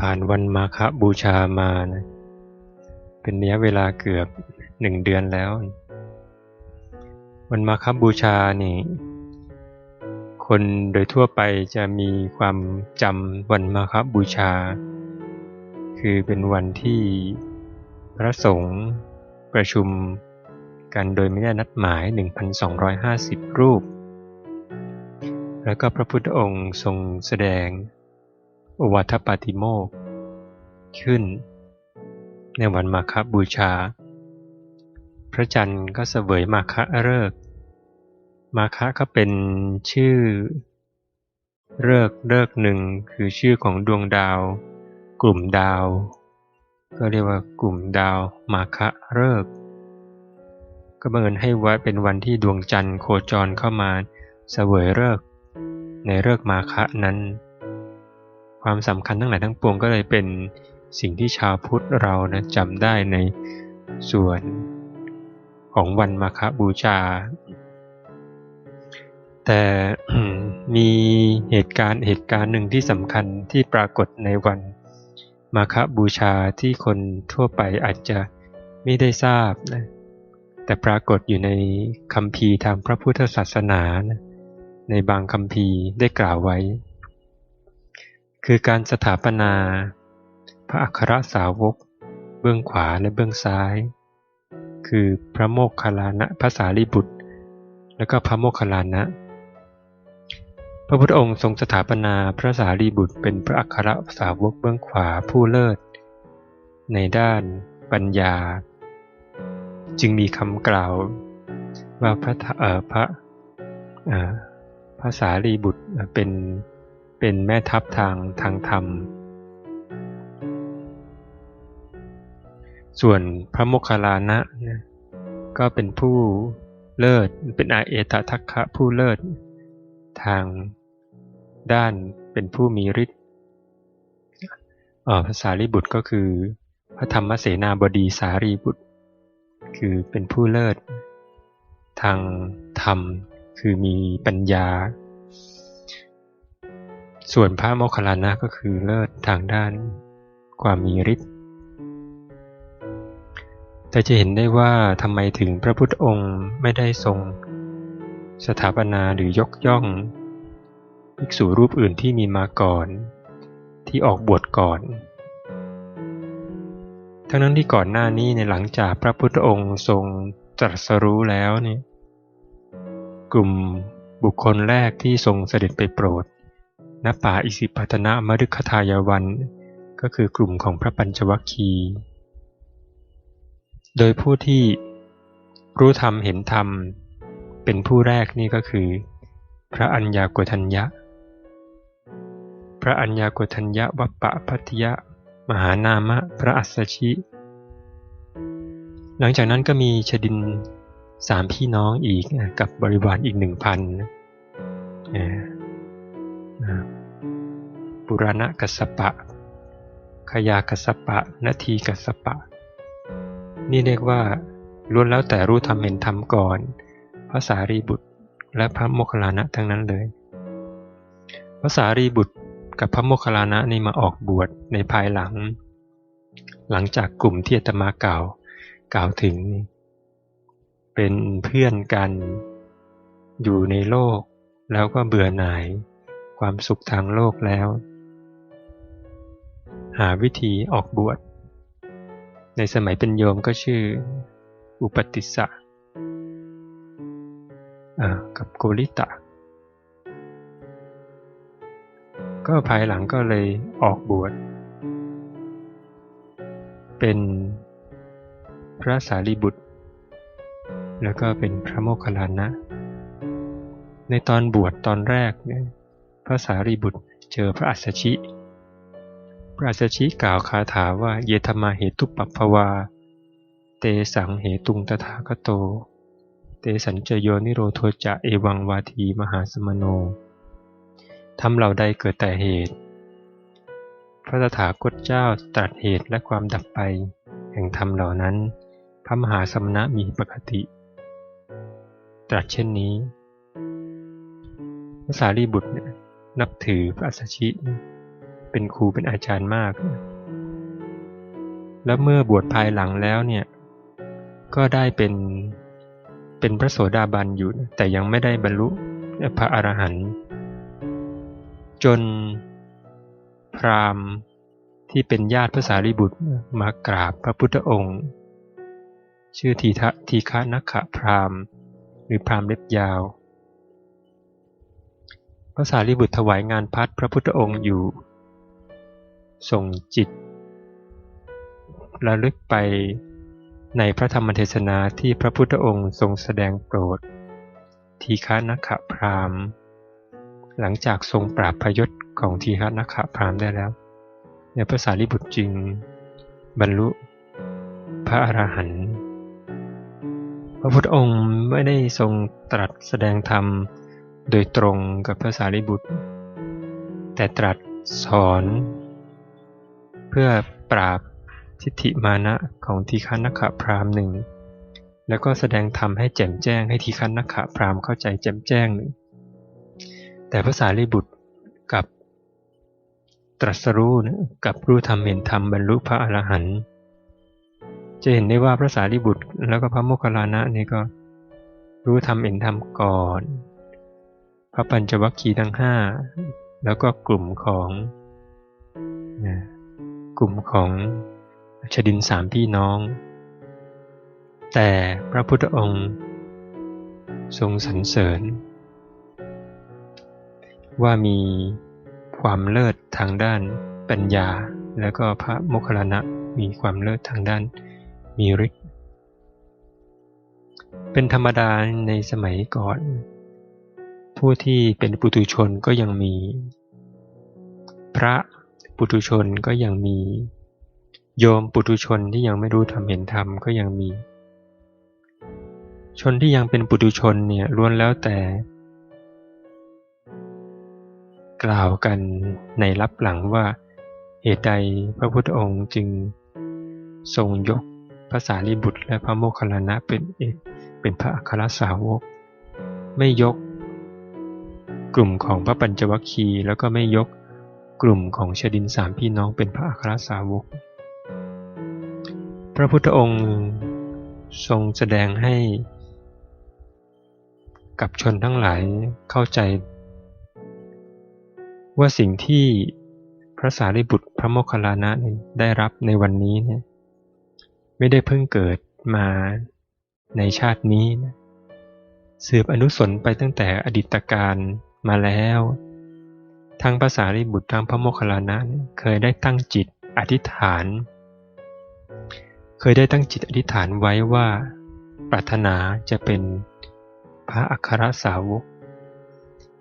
ผ่านวันมาฆบูชามานะเป็นระยะเวลาเกือบหนึ่งเดือนแล้ว วันมาฆบูชานี่คนโดยทั่วไปจะมีความจำวันมาฆบูชา คือเป็นวันที่พระสงฆ์ประชุมกันโดยไม่ได้นัดหมาย 1,250 รูป แล้วก็พระพุทธองค์ทรงแสดง วัทปาติโมกขึ้น ในวันมาคบูชา พระจันทร์ก็เสวยมาคะเลิก มาคะก็เป็นชื่อเลิกเลิกหนึ่งคือชื่อของดวงดาว กลุ่มดาว ก็เรียกว่ากลุ่มดาวมาคะเลิก ก็บังเอิญให้ว่าเป็นวันที่ดวงจันทร์โคจรเข้ามาเสวยเลิกในเลิกมาคะนั้น ความสำคัญทั้งหลายทั้งปวงก็เลยเป็นสิ่งที่ชาวพุทธเรานะจำได้ในส่วนของวันมาฆบูชา แต่มีเหตุการณ์เหตุการณ์หนึ่งที่สำคัญที่ปรากฏในวันมาฆบูชาที่คนทั่วไปอาจจะไม่ได้ทราบนะแต่ปรากฏอยู่ในคำพีทางพระพุทธศาสนานะในบางคำพีได้กล่าวไว้ คือการสถาปนา พระอัครสาวก เบื้องขวาและเบื้องซ้าย คือพระโมคคัลลานะพระสารีบุตร และก็พระโมคคัลลานะ พระพุทธองค์ทรงสถาปนาพระสารีบุตรเป็นพระอัครสาวกเบื้องขวาผู้เลิศ ในด้านปัญญา จึงมีคำกล่าวว่าพระเอ่อพระพระสารีบุตรเป็น เป็นแม่ทัพทางทางธรรม ส่วนพระโมคคัลลานะนะก็เป็นผู้เลิศ เป็นอาเอตทัคคะผู้เลิศ ทางด้านเป็นผู้มีฤทธิ์ภาษารีบุตรก็คือ พระธรรมเสนาบดีสารีบุตร คือเป็นผู้เลิศ ทางธรรม คือมีปัญญา ส่วนพระโมคคัลลานะก็คือเลิศทางด้านความมีฤทธิ์แต่จะเห็นได้ว่าทำไมถึงพระพุทธองค์ไม่ได้ทรง สถาปนาหรือยกย่องภิกษุรูปอื่นที่มีมาก่อน ที่ออกบวชก่อน ทั้งนั้นที่ก่อนหน้านี้ในหลังจากพระพุทธองค์ทรงตรัสรู้แล้วเนี่ยกลุ่มบุคคลแรกที่ทรงเสด็จไปโปรด ณป่าอิสิปัตนะมฤคทายวัน ก็คือกลุ่มของพระปัญจวัคคี โดยผู้ที่รู้ธรรมเห็นธรรม เป็นผู้แรกนี่ก็คือ พระัญญาโกทัญญะ พระัญญาโกทัญญะวัปปะพัทยะ มหานามะพระอัสสชิ หลังจากนั้นก็มีชดินสามพี่น้องอีกกับบริวารอีกหนึ่งพัน ปุรณะกัสปะ ขยากัสปะ นาทีกัสปะ นี่เรียกว่าล้วนแล้วแต่รู้ทำเห็นทำก่อนพระสารีบุตรและพระโมคคัลลานะทั้งนั้นเลย พระสารีบุตรกับพระโมคคัลลานะนี่มาออกบวชในภายหลัง หลังจากกลุ่มที่อาตมาเก่ากล่าวถึง เป็นเพื่อนกัน อยู่ในโลก แล้วก็เบื่อหน่าย ความสุขทางโลกแล้ว หาวิธีออกบวช ในสมัยเป็นโยมก็ชื่อ อุปติสสะกับโกริตะ ก็ภายหลังก็เลยออกบวช เป็นพระสารีบุตร แล้วก็เป็นพระโมคคัลลานะ ในตอนบวชตอนแรกเนี่ยพระสารีบุตรเจอพระอัสสชิ ระอัสสชิกล่าวคาถาว่าเยธมาเหตุปัปภวา เตสังเหตุงตถาคโต เตสัญจโยนิโรโทจะเอวังวาทีมหาสมโนทำเหล่าใดเกิดแต่เหตุ พระตถาคตเจ้าตรัสเหตุและความดับไป แห่งธรรมเหล่านั้น พระมหาสมณะมีปกติ ตรัสเช่นนี้ พระสารีบุตรนับถือพระสัชชิ เป็นครูเป็นอาจารย์มาก แล้วเมื่อบวชภายหลังแล้วเนี่ย ก็ได้เป็นเป็นพระโสดาบันอยู่ แต่ยังไม่ได้บรรลุพระอรหันต์จนพราหมณ์ที่เป็นญาติพระสารีบุตรมากราบพระพุทธองค์ ชื่อทีทะทีฆะนักขะพราหมณ์ หรือพราหมณ์เล็บยาว พระสารีบุตรถวายงานพัดพระพุทธองค์อยู่ ส่งจิต ระลึกไปในพระธรรมเทศนาที่พระพุทธองค์ทรงแสดงโปรด ทีฆานักขะพรามหลังจากทรงปราบพยศของทีฆานักขะพรามได้แล้วเนี่ยพระสารีบุตรจึง บรรลุพระอรหันต์พระพุทธองค์ไม่ได้ทรงตรัสแสดงธรรมโดยตรงกับพระสารีบุตร แต่ตรัสสอน เพื่อปราบทิฏฐิมานะของทีฆนักขะพรามหนึ่งแล้วก็แสดงธรรมให้แจ่มแจ้งให้ทีฆนักขะพรามเข้าใจแจ่มแจ้งหนึ่งแต่พระสารีบุตรกับตรัสรู้นะกับรู้ธรรมเห็นธรรมบรรลุพระอรหันต์จะเห็นได้ว่าพระสารีบุตร แล้วก็พระโมคคัลลานะนี่ก็รู้ธรรมเห็นธรรมก่อน พระปัญจวัคคีย์ทั้งห้าแล้วก็กลุ่มของ กลุ่มของชดินสามพี่น้อง แต่พระพุทธองค์ทรงสรรเสริญ ว่ามีความเลิศทางด้านปัญญา แล้วก็พระโมคคัลลานะมีความเลิศทางด้านมีฤทธิ์เป็นธรรมดาในสมัยก่อน ผู้ที่เป็นปุถุชนก็ยังมี พระ ปุถุชนก็ยังมี โยมปุถุชนที่ยังไม่รู้ธรรมเห็นธรรมก็ยังมี ชนที่ยังเป็นปุถุชนเนี่ยล้วนแล้วแต่ กล่าวกันในรับหลังว่าเหตุใดพระพุทธองค์จึงทรงยกภาษาลิบุตรและพระโมคคัลลานะเป็นเอกเป็นพระอัครสาวก ไม่ยก กลุ่มของพระปัญจวัคคีย์แล้วก็ไม่ยก กลุ่มของชดินสามพี่น้องเป็นพระอัครสาวก พระพุทธองค์ทรงแสดงให้ กับชนทั้งหลายเข้าใจ ว่าสิ่งที่พระสารีบุตรพระโมคคัลลานะได้รับในวันนี้เนี่ยไม่ได้เพิ่งเกิดมาในชาตินี้นะสืบอนุสนไปตั้งแต่อดีตการมาแล้ว ทั้งภาษาริบุตรทั้งพระโมคคัลลานะเคยได้ตั้งจิตอธิษฐาน เคยได้ตั้งจิตอธิษฐานไว้ว่า ปรารถนาจะเป็นพระอัครสาวก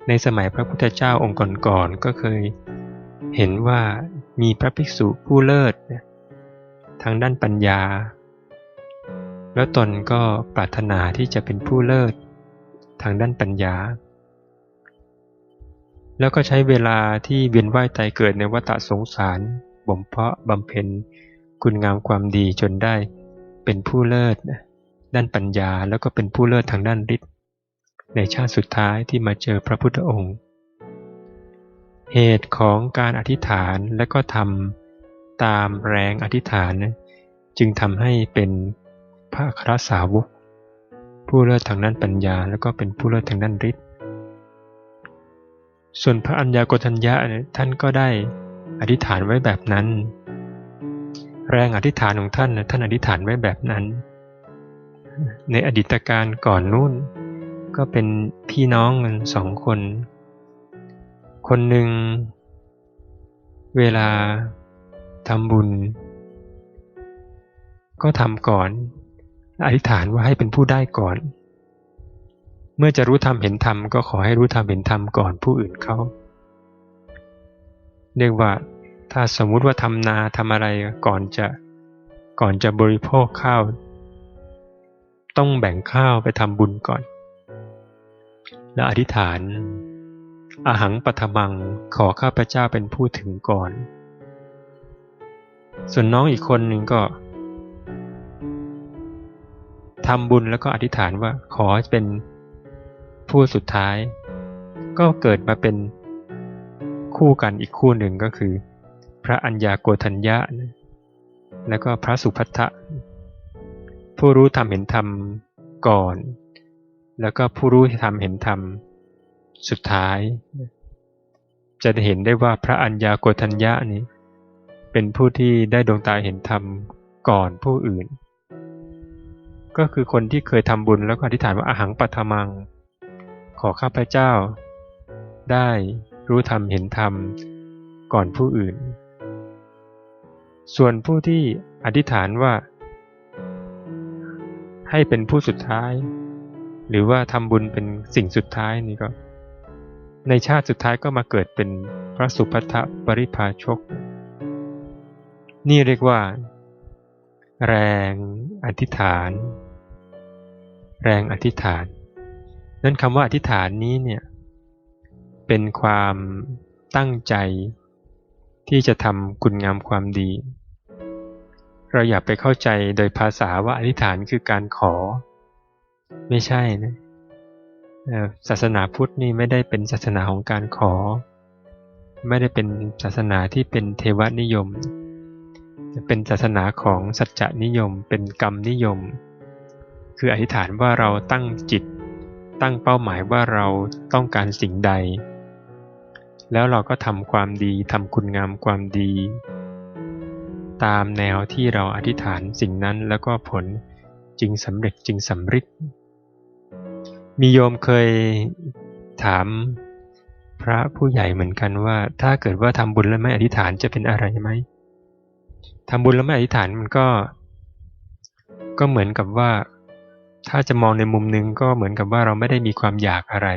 ในสมัยพระพุทธเจ้าองค์ก่อนๆก็เคยเห็นว่ามีพระภิกษุผู้เลิศทางด้านปัญญา แล้วตนก็ปรารถนาที่จะเป็นผู้เลิศทางด้านปัญญา แล้วก็ใช้เวลาที่เวียนว่ายตายเกิดในวัฏสงสารบ่มเพาะบำเพ็ญคุณงามความดีจนได้เป็นผู้เลิศด้านปัญญาแล้วก็เป็นผู้เลิศทางด้านฤทธิ์ในชาติสุดท้ายที่มาเจอพระพุทธองค์ เหตุของการอธิษฐานและก็ทำตามแรงอธิษฐาน จึงทำให้เป็นพระครสาวก ผู้เลิศทางด้านปัญญา แล้วก็เป็นผู้เลิศทางด้านฤทธิ์ ส่วนพระอัญญาโกฏัญญะท่านก็ได้อธิษฐานไว้แบบนั้น แรงอธิษฐานของท่านนะท่านอธิษฐานไว้แบบนั้น ในอดีตการก่อนนู้นก็เป็นพี่น้องกันสองคน คนหนึ่ง เวลาทำบุญ ก็ทำก่อน อธิษฐานว่าให้เป็นผู้ได้ก่อน เมื่อจะรู้ธรรมเห็นธรรมก็ขอให้รู้ธรรมเห็นธรรมก่อนผู้อื่นเขาเรียกว่าถ้าสมมุติว่าทำนาทำอะไรก่อนจะก่อนจะบริโภคข้าว ต้องแบ่งข้าวไปทำบุญก่อน และอธิษฐาน อาหังปัทมังขอข้าพเจ้าเป็นผู้ถึงก่อน ส่วนน้องอีกคนหนึ่งก็ทำบุญแล้วก็อธิษฐานว่าขอเป็น ผู้สุดท้าย ก็เกิดมาเป็นคู่กันอีกคู่หนึ่งก็คือ พระอัญญาโกธัญญะ แล้วก็พระสุพัทธะ ผู้รู้ธรรมเห็นธรรมก่อน แล้วก็ผู้รู้ธรรมเห็นธรรมสุดท้าย จะเห็นได้ว่าพระอัญญาโกธัญญะนี้ เป็นผู้ที่ได้ดวงตาเห็นธรรมก่อนผู้อื่น ก็คือคนที่เคยทำบุญแล้วก็อธิษฐานว่าอาหังปัทมัง ขอข้าพเจ้า ได้รู้ธรรมเห็นธรรมก่อนผู้อื่น ส่วนผู้ที่อธิษฐานว่า ให้เป็นผู้สุดท้าย หรือว่าทำบุญเป็นสิ่งสุดท้ายนี่ก็ ในชาติสุดท้ายก็มาเกิดเป็นพระสุภัทปริภาชก นี่เรียกว่า แรงอธิษฐาน แรงอธิษฐาน นั่นคำว่าอธิษฐานนี้เนี่ยเป็นความตั้งใจที่จะทำคุณงามความดี เราอย่าไปเข้าใจโดยภาษาว่าอธิษฐานคือการขอ ไม่ใช่นะศาสนาพุทธนี่ไม่ได้เป็นศาสนาของการขอ ไม่ได้เป็นศาสนาที่เป็นเทวนิยม เป็นศาสนาของสัจจนิยม เป็นกรรมนิยม คืออธิษฐานว่าเราตั้งจิต ตั้งเป้าหมายว่าเราต้องการสิ่งใด แล้วเราก็ทำความดีทำคุณงามความดี ตามแนวที่เราอธิษฐานสิ่งนั้นแล้วก็ผลจึงสำเร็จจึงสำเร็จมีโยมเคยถามพระผู้ใหญ่เหมือนกันว่า ถ้าเกิดว่าทำบุญแล้วไม่อธิษฐานจะเป็นอะไรไหมทำบุญแล้วไม่อธิษฐานมันก็ ก็เหมือนกับว่า ถ้าจะมองในมุมหนึ่งก็เหมือนกับว่าเราไม่ได้มีความอยากอะไร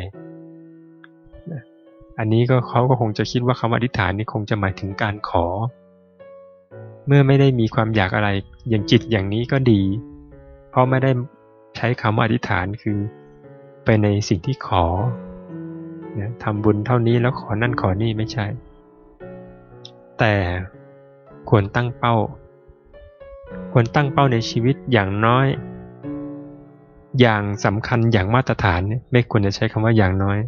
อันนี้ก็เขาก็คงจะคิดว่าคำอธิษฐานนี่คงจะหมายถึงการขอ เมื่อไม่ได้มีความอยากอะไร อย่างจิตอย่างนี้ก็ดี เพราะไม่ได้ใช้คำอธิษฐานคือ ไปในสิ่งที่ขอทำบุญเท่านี้แล้วขอนั่นขอนี่ไม่ใช่ แต่ควรตั้งเป้า ควรตั้งเป้าในชีวิตอย่างน้อย อย่างสำคัญอย่างมาตรฐานไม่ควรจะใช้คำว่าอย่างน้อย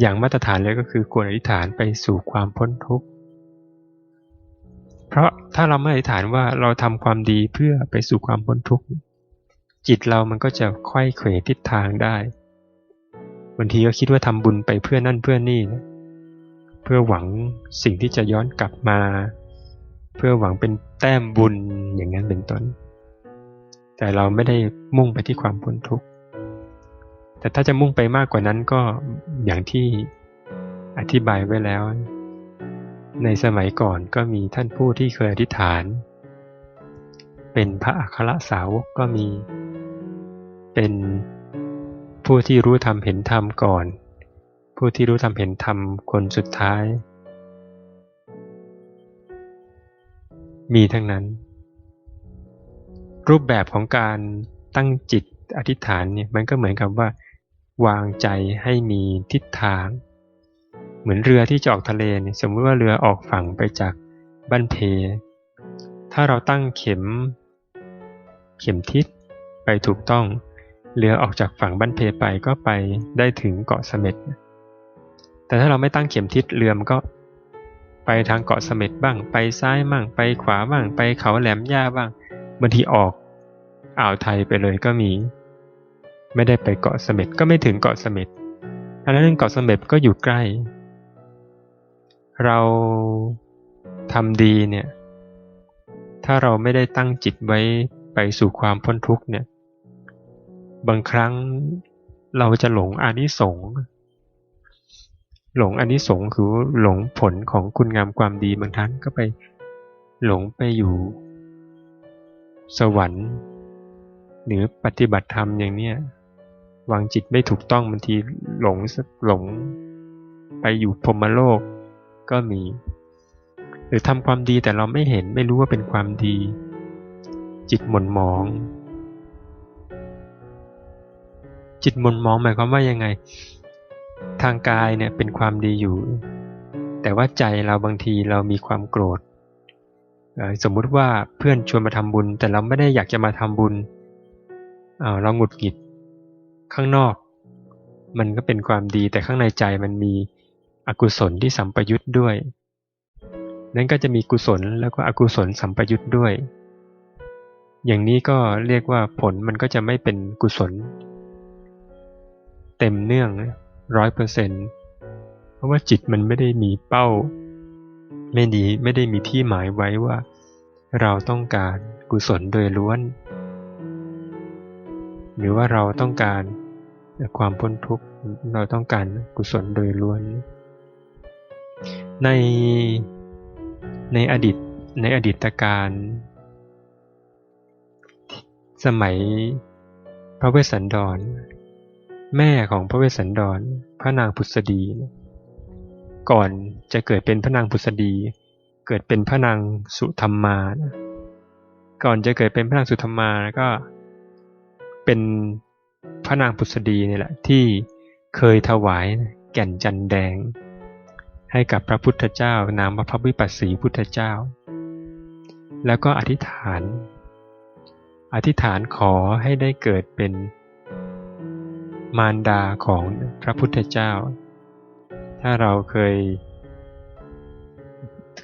อย่างมาตรฐานเลยก็คือควรอธิษฐานไปสู่ความพ้นทุกข์เพราะถ้าเราไม่อธิษฐานว่าเราทำความดีเพื่อไปสู่ความพ้นทุกข์จิตเรามันก็จะค่อยเขวทิศทางได้บางทีก็คิดว่าทำบุญไปเพื่อนั่นเพื่อนี่นะเพื่อหวังสิ่งที่จะย้อนกลับมา เพื่อหวังเป็นแต้มบุญอย่างนั้นเป็นต้น แต่เราไม่ได้มุ่งไปที่ความพ้นทุกข์ แต่ถ้าจะมุ่งไปมากกว่านั้นก็อย่างที่อธิบายไว้แล้ว ในสมัยก่อนก็มีท่านผู้ที่เคยอธิษฐาน เป็นพระอัครสาวกก็มี เป็นผู้ที่รู้ธรรมเห็นธรรมก่อน ผู้ที่รู้ธรรมเห็นธรรมคนสุดท้าย มีทั้งนั้น รูปแบบของการตั้งจิตอธิษฐานเนี่ยมันก็เหมือนกับว่า วางใจให้มีทิศทาง เหมือนเรือที่จะออกทะเลเนี่ยสมมติว่าเรือออกฝั่งไปจากบ้านเพ ถ้าเราตั้งเข็ม เข็มทิศไปถูกต้อง เรือออกจากฝั่งบ้านเพไปก็ไปได้ถึงเกาะเสม็ดแต่ถ้าเราไม่ตั้งเข็มทิศเรือมันก็ไปทางเกาะเสม็ดบ้าง ไปซ้ายบ้าง ไปขวาบ้าง ไปเขาแหลมหญ้าบ้าง บางทีออกอ่าวไทยไปเลยก็มี ไม่ได้ไปเกาะเสม็ดก็ไม่ถึงเกาะเสม็ดอันนั้นเกาะเสม็ดก็อยู่ใกล้ เราทำดีเนี่ย ถ้าเราไม่ได้ตั้งจิตไว้ไปสู่ความพ้นทุกข์เนี่ย บางครั้งเราจะหลงอานิสงส์หลงอานิสงส์คือหลงผลของคุณงามความดีบางท่านก็ไปหลงไปอยู่ สวรรค์ หรือปฏิบัติธรรมอย่างเนี้ยวางจิตไม่ถูกต้องบางทีหลงหลง ไปอยู่พรมโลกก็มี หรือทำความดีแต่เราไม่เห็นไม่รู้ว่าเป็นความดี จิตหม่นมอง จิตหม่นมองหมายความว่ายังไง ทางกายเนี่ยเป็นความดีอยู่ แต่ว่าใจเราบางทีเรามีความโกรธ สมมุติว่าเพื่อนชวนมาทำบุญ แต่เราไม่ได้อยากจะมาทำบุญเราหงุดหงิดข้างนอก มันก็เป็นความดีแต่ข้างในใจมันมีอกุศลที่สัมปยุทธ์ด้วย นั้นก็จะมีกุศลแล้วก็อกุศลสัมปยุตด้วย อย่างนี้ก็เรียกว่าผลมันก็จะไม่เป็นกุศล เต็มเนื่องร้อยเปอร์เซ็นต์เพราะว่าจิตมันไม่ได้มีเป้า ไม่ดีไม่ได้มีที่หมายไว้ว่า เราต้องการกุศลโดยล้วน หรือว่าเราต้องการความพ้นทุกข์เราต้องการกุศลโดยล้วน ในในอดีตในอดีตการสมัยพระเวสสันดร แม่ของพระเวสสันดร พระนางพุทธดี ก่อนจะเกิดเป็นพระนางพุทธดี เกิดเป็นพระนางสุธรรมาก่อนจะเกิดเป็นพระนางสุธรรมาก็เป็นพระนางพุทธดีนี่แหละที่เคยถวายแก่นจันแดง ให้กับพระพุทธเจ้านามว่าพระวิปัสสีพุทธเจ้า แล้วก็อธิษฐาน อธิษฐานขอให้ได้เกิดเป็นมารดาของพระพุทธเจ้า ถ้าเราเคย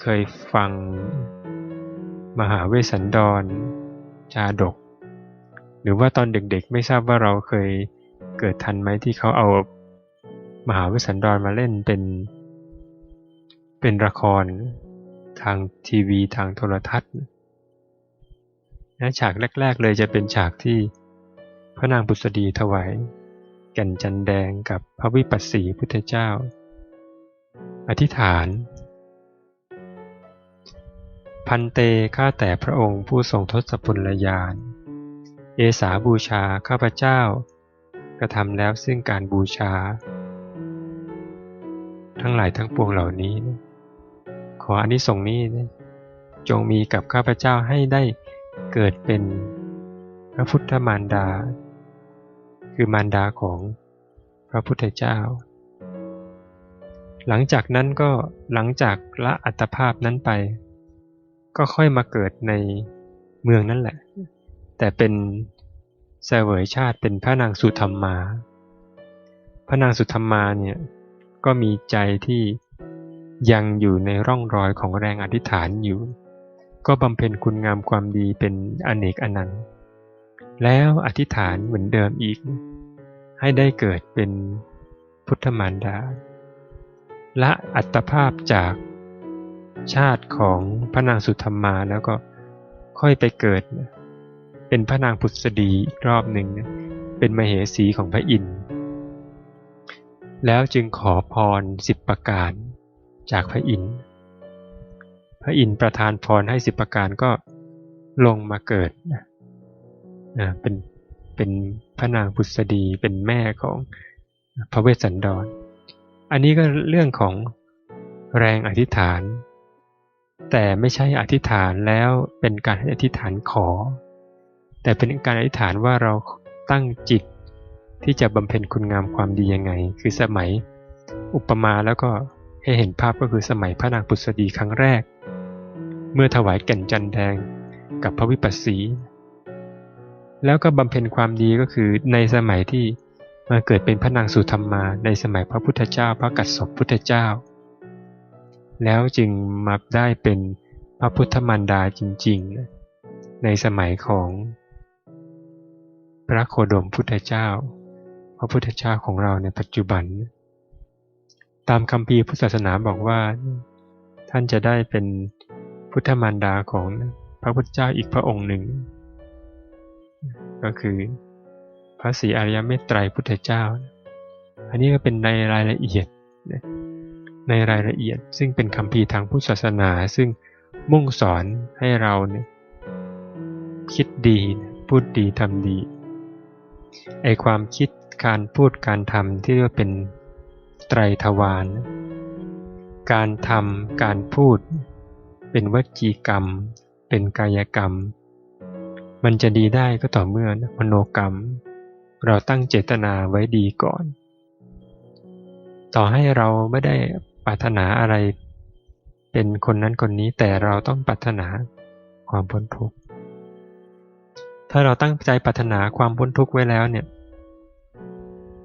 เคยฟังมหาเวสสันดร ชาดก หรือว่าตอนเด็กๆ ไม่ทราบว่าเราเคยเกิดทันไหมที่เขาเอา มหาวิสันดรมาเล่นเป็น เป็นละครทางทีวีทางโทรทัศน์นะฉากแรก ๆ เลยจะเป็นฉากที่พระนางบุษดีถวายแก่นจันแดงกับพระวิปัสสีพุทธเจ้า อธิษฐาน พันเตข้าแต่พระองค์ผู้ทรงทศพลยาน เอสาบูชาข้าพเจ้า กระทำแล้วซึ่งการบูชา ทั้งหลายทั้งปวงเหล่านี้ ขออนิสงส์นี้จงมีกับข้าพเจ้าให้ได้เกิดเป็นพระพุทธมารดา คือมารดาของพระพุทธเจ้า หลังจากนั้นก็หลังจากละอัตภาพนั้นไป ก็ค่อยมาเกิดในเมืองนั่นแหละ แต่เป็นเสวยชาติเป็นพระนางสุธรรมา พระนางสุธรรมาเนี่ยก็มีใจที่ยังอยู่ในร่องรอยของแรงอธิษฐานอยู่ ก็บำเพ็ญคุณงามความดีเป็นอเนกอนันต์แล้วอธิษฐานเหมือนเดิมอีก ให้ได้เกิดเป็นพุทธมารดา ละอัตภาพจากชาติของพระนางสุธรรมาแล้วก็ค่อยไปเกิด เป็นพระนางพุทธดีอีกรอบหนึ่งเป็นมเหสีของพระอินทร์แล้วจึงขอพรสิบประการจากพระอินทร์พระอินทร์ประทานพรให้สิบประการก็ลงมาเกิดเป็นเป็นพระนางพุทธดีเป็นแม่ของพระเวสสันดร อันนี้ก็เรื่องของแรงอธิษฐาน แต่ไม่ใช่อธิษฐานแล้วเป็นการอธิษฐานขอ แต่เป็นการอธิษฐานว่าเราตั้งจิตที่จะบำเพ็ญคุณงามความดียังไง คือสมัยอุปมาแล้วก็ให้เห็นภาพก็คือสมัยพระนางปุษดีครั้งแรก เมื่อถวายแก่นจันแดงกับพระวิปัสสี แล้วก็บำเพ็ญความดีก็คือในสมัยที่ มาเกิดเป็นพระนางสุธรรมมาในสมัยพระพุทธเจ้าพระกัสสปพุทธเจ้า แล้วจึงมาได้เป็นพระพุทธมารดาจริงๆ ในสมัยของพระโคดมพุทธเจ้า พระพุทธเจ้าของเราในปัจจุบัน ตามคำพีพุทธศาสนาบอกว่า ท่านจะได้เป็นพุทธมารดาของพระพุทธเจ้าอีกพระองค์หนึ่ง ก็คือ พระศรีอริยเมตไตรพุทธเจ้า อันนี้ก็เป็นในรายละเอียดในรายละเอียดซึ่งเป็นคำพีทางพุทธศาสนาซึ่งมุ่งสอนให้เราเนี่ยคิดดีพูดดีทำดีไอความคิดการพูดการทำที่เรียกว่าเป็นไตรทวารการทำการพูด เป็นวจีกรรม เป็นกายกรรม มันจะดีได้ก็ต่อเมื่อมโนกรรม เราตั้งเจตนาไว้ดีก่อน ต่อให้เราไม่ได้ปรารถนาอะไร เป็นคนนั้นคนนี้แต่เราต้องปรารถนาความพ้นทุกข์ถ้าเราตั้งใจปรารถนาความพ้นทุกข์ไว้แล้วเนี่ย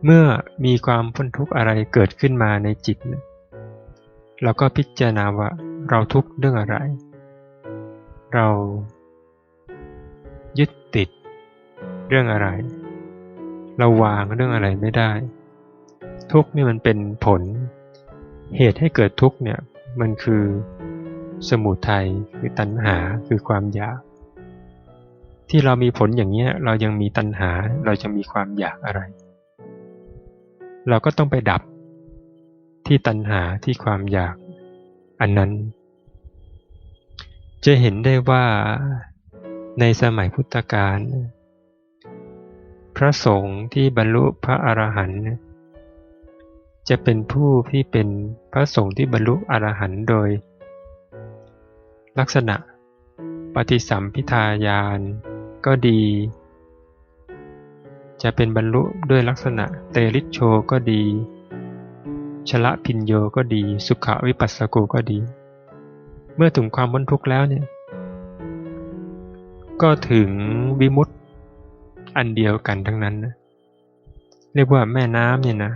เมื่อมีความพ้นทุกข์อะไรเกิดขึ้นมาในจิตเนี่ยเราก็พิจารณาว่าเราทุกข์เรื่องอะไร เรายึดติดเรื่องอะไร เราวางเรื่องอะไรไม่ได้ ทุกข์นี่มันเป็นผล เหตุให้เกิดทุกข์เนี่ยมันคือสมุทัยคือตัณหาคือความอยาก ที่เรามีผลอย่างนี้เรายังมีตัณหาเราจะมีความอยากอะไร เราก็ต้องไปดับที่ตัณหาที่ความอยากอันนั้น จะเห็นได้ว่าในสมัยพุทธกาล พระสงฆ์ที่บรรลุพระอรหันต์จะเป็นผู้ที่เป็นพระสงฆ์ที่บรรลุอรหันต์โดย ลักษณะปฏิสัมพิทายานก็ดี จะเป็นบรรลุด้วยลักษณะเตริโชก็ดี ชละพินโยก็ดี สุขวิปัสสโกก็ดี เมื่อถึงความพ้นทุกข์แล้วเนี่ย ก็ถึงวิมุตต อันเดียวกันทั้งนั้นนะเรียกว่าแม่น้ำเนี่ยนะ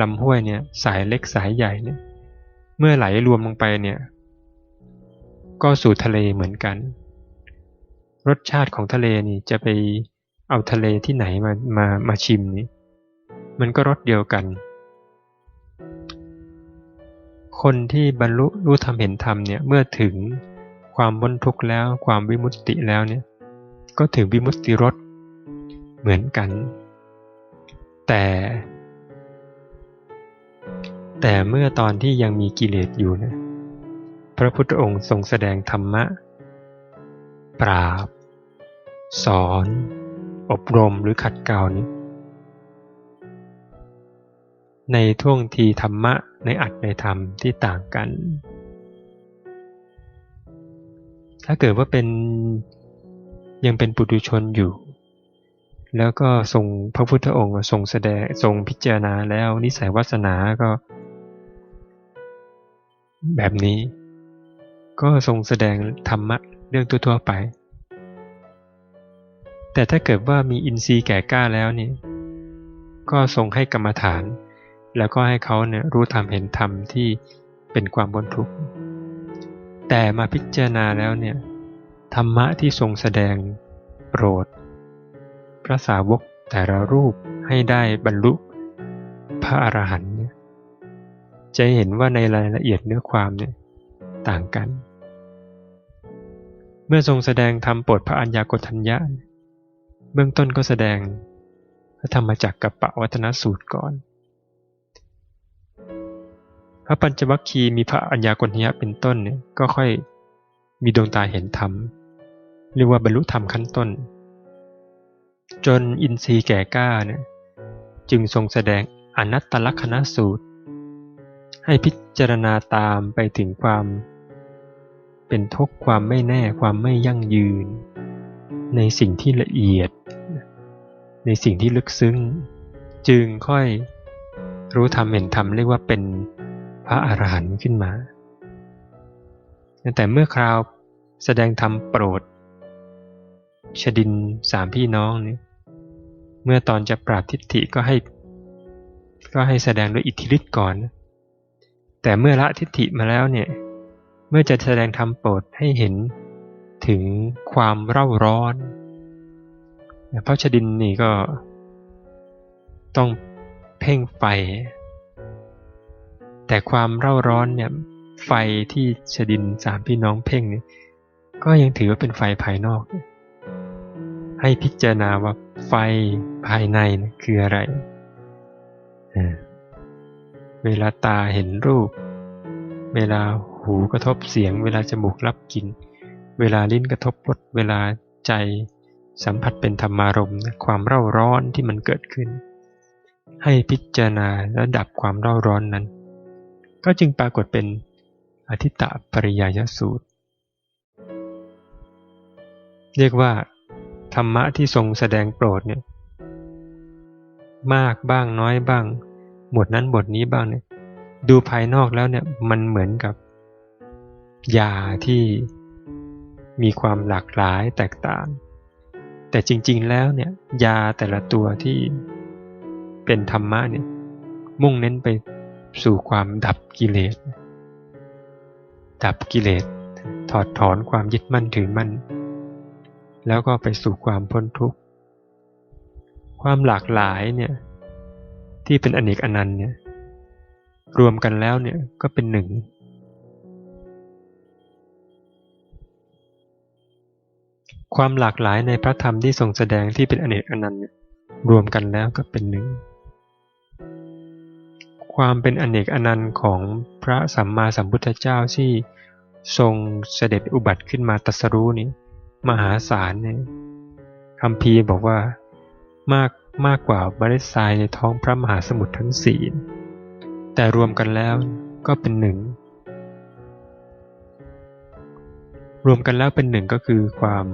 ลำห้วยเนี่ยสายเล็กสายใหญ่เนี่ยเมื่อไหลรวมลงไปเนี่ยก็สู่ทะเลเหมือนกัน รสชาติของทะเลนี่จะไปเอาทะเลที่ไหนมามามาชิมนี่มันก็รสเดียวกัน คนที่บรรลุรู้ธรรมเห็นธรรมเนี่ยเมื่อถึงความบนทุกข์แล้วความวิมุตติแล้วเนี่ยก็ถึงวิมุตติรส เหมือนกัน แต่ แต่เมื่อตอนที่ยังมีกิเลสอยู่นะพระพุทธองค์ทรงแสดงธรรมะ ปราบ สอน อบรมหรือขัดเกลานี้ ในท่วงทีธรรมะในอัดในธรรมที่ต่างกัน ถ้าเกิดว่าเป็นยังเป็นปุถุชนอยู่ แล้วก็ทรงพระพุทธองค์ทรงแสดงทรงพิจารณาแล้วนิสัยวาสนาก็ แบบนี้ ก็ทรงแสดงธรรมะเรื่องทั่วๆไป แต่ถ้าเกิดว่ามีอินทรีย์แก่กล้าแล้วนี่ก็ทรงให้กรรมฐาน แล้วก็ให้เขาเนี่ยรู้ธรรมเห็นธรรมที่เป็นความบนทุกข์แต่มาพิจารณาแล้วเนี่ยธรรมะที่ทรงแสดงโปรด ระสาวกแต่ละรูปให้ได้บรรลุพระอรหันต์เนี่ยจะเห็นว่าในรายละเอียดเนื้อความเนี่ยต่างกัน เมื่อทรงแสดงธรรมโปรดพระอัญญากทัญญาเบื้องต้นก็แสดงพระธรรมจักรกับปวัตนสูตรก่อน พระปัญจวัคคีย์มีพระอัญญากณียเป็นต้นเนี่ยก็ค่อยมีดวงตาเห็นธรรมเรียกว่าบรรลุธรรมขั้นต้น จนอินทรีย์แก่กล้าเนี่ยจึงทรงแสดงอนัตตลักษณสูตร ให้พิจารณาตามไปถึงความ เป็นทุกข์ความไม่แน่ความไม่ยั่งยืน ในสิ่งที่ละเอียด ในสิ่งที่ลึกซึ้ง จึงค่อยรู้ธรรมเห็นธรรมเรียกว่าเป็นพระอรหันต์ขึ้นมา แต่เมื่อคราวแสดงธรรมโปรด ชดินสามพี่น้องเนี่ยเมื่อตอนจะปราบทิฏฐิก็ให้ ก็ให้แสดงด้วยอิทธิฤทธิ์ก่อน แต่เมื่อละทิฏฐิมาแล้วเนี่ย เมื่อจะแสดงธรรมโปรดให้เห็นถึงความเร่าร้อนพระชดินนี่ก็ต้องเพ่งไฟ แต่ความเร่าร้อนเนี่ยไฟที่ชดินสามพี่น้องเพ่งเนี่ยก็ยังถือว่าเป็นไฟภายนอก ให้พิจารณาว่าไฟภายในคืออะไรเวลาตาเห็นรูป เวลาหูกระทบเสียง เวลาจมูกรับกลิ่น เวลาลิ้นกระทบรส เวลาใจสัมผัสเป็นธรรมารมณ์ความเร่าร้อนที่มันเกิดขึ้น ให้พิจารณาและดับความเร่าร้อนนั้น ก็จึงปรากฏเป็นอธิตะปริยายสูตร เรียกว่า ธรรมะที่ทรงแสดงโปรดเนี่ยมากบ้างน้อยบ้างหมดนั้นบทนี้บ้างเนี่ยดูภายนอกแล้วเนี่ยมันเหมือนกับยาที่มีความหลากหลายแตกต่าง แต่จริงๆแล้วเนี่ยยาแต่ละตัวที่เป็นธรรมะเนี่ยมุ่งเน้นไปสู่ความดับกิเลส ดับกิเลส ถอดถอนความยึดมั่นถือมั่น แล้วก็ไปสู่ความพ้นทุกข์ ความหลากหลายเนี่ยที่เป็นอเนกอนันต์เนี่ยรวมกันแล้วเนี่ยก็เป็นหนึ่ง ความหลากหลายในพระธรรมที่ทรงแสดงที่เป็นอเนกอนันต์เนี่ยรวมกันแล้วก็เป็นหนึ่ง ความเป็นอเนกอนันต์ของพระสัมมาสัมพุทธเจ้าที่ทรงเสด็จอุบัติขึ้นมาตรัสรู้นี้ มหาศาลเนี่ยคำพีบอกว่ามากมากกว่าเมล็ดทรายในท้องพระมหาสมุทรทั้งสี่แต่รวมกันแล้วก็เป็นหนึ่ง รวมกันแล้วเป็นหนึ่งก็คือความ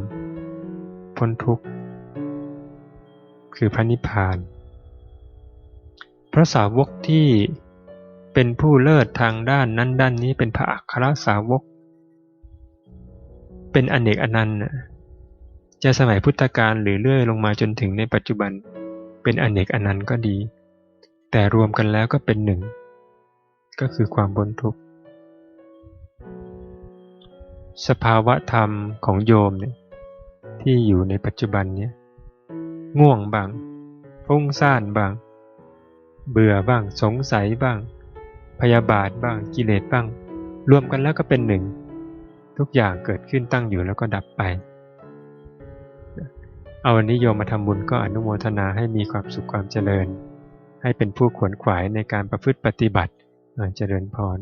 พ้นทุกข์ คือพระนิพพาน พระสาวกที่เป็นผู้เลิศทางด้านนั้นด้านนี้เป็นพระอัครสาวก เป็นอเนกอนันต์จะสมัยพุทธกาลหรือเลื่อยลงมาจนถึงในปัจจุบัน เป็นอเนกอนันต์ก็ดี แต่รวมกันแล้วก็เป็นหนึ่ง ก็คือความบนทุกข์ สภาวะธรรมของโยมเนี่ยที่อยู่ในปัจจุบันเนี่ยง่วงบ้างฟุ้งซ่านบ้าง เบื่อบ้างสงสัยบ้าง พยาบาทบ้างกิเลสบ้าง รวมกันแล้วก็เป็นหนึ่ง ทุกอย่างเกิดขึ้นตั้งอยู่แล้วก็ดับไป เอาวันนี้โยมมาทำบุญก็อนุโมทนาให้มีความสุขความเจริญ ให้เป็นผู้ขวนขวายในการประพฤติปฏิบัติเจริญพร